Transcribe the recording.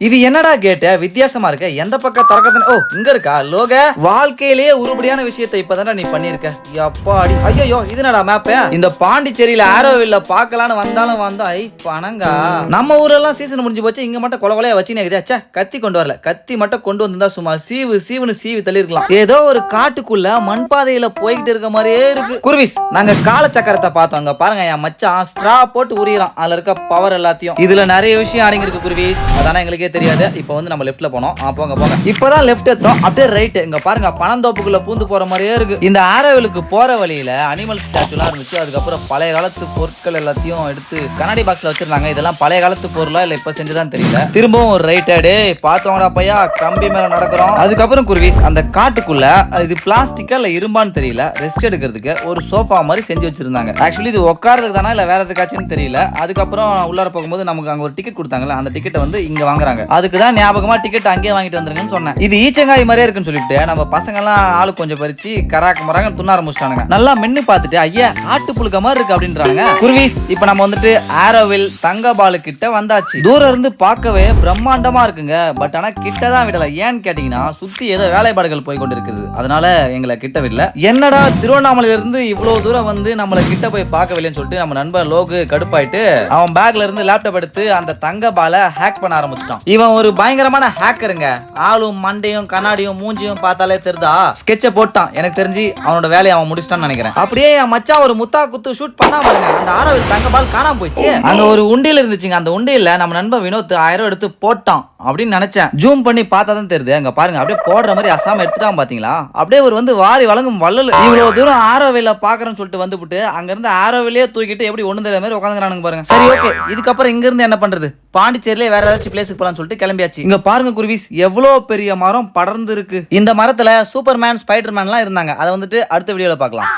இது என்னடா கேட்ட? வித்தியாசமா இருக்க. எந்த பக்கம் திறக்கத்தன ஓ இங்க இருக்கா? லோக வாழ்க்கையிலேயே உருப்படியான விஷயத்தை இப்பதானே நீ பண்ணிருக்க அப்பாடி ஐயோ இது என்னடா மேப் இந்த பாண்டிச்சேரியில ஆரோவில்ல பார்க்கலான்னு வந்தாலும் வந்தோம் ஐ பணங்கா. நம்ம ஊரெல்லாம் சீசன் முடிஞ்சு போச்சு இங்க மட்டும் கொலை கொலையா வச்சு ச்சே கத்தி கொண்டு வரல. கத்தி மட்டும் கொண்டு வந்திருந்தா சும்மா சீவு சீவுன்னு சீவி தள்ளிருக்கலாம் ஏதோ ஒரு காட்டுக்குள்ள மண்பாதையில போய்கிட்டு இருக்க மாதிரியே இருக்கு. குருவிஸ் நாங்க காலச்சக்கரத்தை பார்த்தோம். அங்க பாருங்க என் மச்சான் ஸ்ட்ரா போட்டு உரியலாம் அதுல இருக்க பவர் எல்லாத்தையும். இதுல நிறைய விஷயம் அடங்கிருக்கு குருவிஸ். அதானே எங்களுக்கு தெரியாது. இப்போ வந்து நம்ம லெஃப்ட்ல போனோம். ஆ, போங்க போங்க. இப்போதான் லெஃப்ட் எடுத்தோம் அப்படியே ரைட் இங்க பாருங்க பனந்தோப்புக்குள்ள பூந்து போற மாதிரியே இருக்கு. இந்த ஆரோவிலுக்கு போற வழியில அனிமல் ஸ்டாச்சுலாம் இருந்துச்சு. அதுக்கப்புறம் பழைய காலத்து பொருட்கள் எல்லாத்தையும் எடுத்து கண்ணாடி பாக்ஸ்ல வச்சிருந்தாங்க. இதெல்லாம் பழைய காலத்து பொருளா இல்ல இப்ப செஞ்சுதான் தெரியல. திரும்பவும் ஒரு ரைட் ஆடு பார்த்தோம்டா பையா கம்பி மேல நடக்கிறோம். அதுக்கப்புறம் குருவிஸ் அந்த காட்டுக்குள்ள இது பிளாஸ்டிக்கா இல்ல இரும்பான்னு தெரியல. ரெஸ்ட் எடுக்கிறதுக்கு ஒரு சோஃபா மாதிரி செஞ்சு வச்சிருந்தாங்க. ஆக்சுவலி இது உட்காரதுக்கு தானா இல்ல வேற எதுக்காச்சுன்னு தெரியல. அதுக்கப்புறம் உள்ளார போகும்போது நமக்கு அங்க ஒரு டிக்கெட் கொடுத்தாங்கல்ல அந்த டிக்கெட்டை வந்து இங்க வாங்குறாங்க. அதுக்கு தான் ஞாபகமா டிக்கெட் அங்கேயே வாங்கிட்டு வந்துருங்கன்னு சொன்னேன். இது ஈச்சங்காய் மாதிரியே இருக்குன்னு சொல்லிட்டு நம்ம பசங்க எல்லாம் ஆளு கொஞ்சம் பறிச்சு கராக்கு மராங்க துண்ண ஆரம்பிச்சிட்டானுங்க நல்லா மென்னு பார்த்துட்டு ஐயா ஆட்டு புழுக்க மாதிரி இருக்கு அப்படின்றாங்க குருவிஸ் இப்போ நம்ம வந்துட்டு ஆரோவில் தங்க பாலு கிட்ட வந்தாச்சு. தூரம் இருந்து பார்க்கவே பிரம்மாண்டமா இருக்குங்க. பட் ஆனா கிட்ட தான் விடல. ஏன்னு கேட்டீங்கன்னா சுத்தி ஏதோ வேலைப்பாடுகள் போய் கொண்டு இருக்குது அதனால எங்களை கிட்ட விடல. என்னடா திருவண்ணாமலையில இருந்து இவ்வளவு தூரம் வந்து நம்மள கிட்ட போய் பார்க்கவில்லைன்னு சொல்லிட்டு நம்ம நண்பர் லோகு கடுப்பாயிட்டு அவன் பேக்ல இருந்து லேப்டாப் எடுத்து அந்த தங்க பால ஹேக் பண்ண ஆரம்பிச்சிட்டான். இவன் ஒரு பயங்கரமான ஹேக்கருங்க. ஆளும் மண்டையும் கண்ணாடியும் மூஞ்சியும் பார்த்தாலே தெரிதா? ஸ்கெட்சை போட்டான். எனக்கு தெரிஞ்சு அவனோட வேலையை அவன் முடிச்சிட்டான்னு நினைக்கிறேன். அப்படியே என் மச்சான் ஒரு முத்தா குத்து ஷூட் பண்ணா பாருங்க. அந்த ஆரோவில் தங்க பால் காணாம போயிடுச்சு. அங்க ஒரு உண்டியல் இருந்துச்சுங்க. அந்த உண்டியில நம்ம நண்பன் வினோத் ஆயிரம் ரூபாய் எடுத்து போட்டான் அப்படின்னு நினைச்சேன். ஜூம் பண்ணி பார்த்தா தான் தெரியுது. அங்க பாருங்க. அப்படியே போடுற மாதிரி அசாம எடுத்துட்டான் பாத்தீங்களா? அப்படியே ஒரு வந்து வாரி வழங்கும் வள்ளல். இவ்வளவு தூரம் ஆரோவில பாக்குறேன்னு சொல்லிட்டு வந்துவிட்டு அங்க இருந்து ஆரோவிலேயே தூக்கிட்டு எப்படி ஒண்ணு தெரியாத மாதிரி உட்காந்துக்கிறானுங்க பாருங்க. சரி ஓகே இதுக்கப்புறம் இங்க இருந்து என்ன பண்றது? பாண்டிச்சேரியிலே வேற ஏதாச்சும் பிளேஸுக்கு சொல்லிட்டு கிளம்பியாச்சு. இங்க பாருங்க குருவிஸ் எவ்வளவு பெரிய மரம் படர்ந்து இருக்கு இந்த மரத்துல சூப்பர்மேன் ஸ்பைடர்மேன்லாம் இருந்தாங்க. அதை வந்துட்டு அடுத்த வீடியோல பார்க்கலாம்.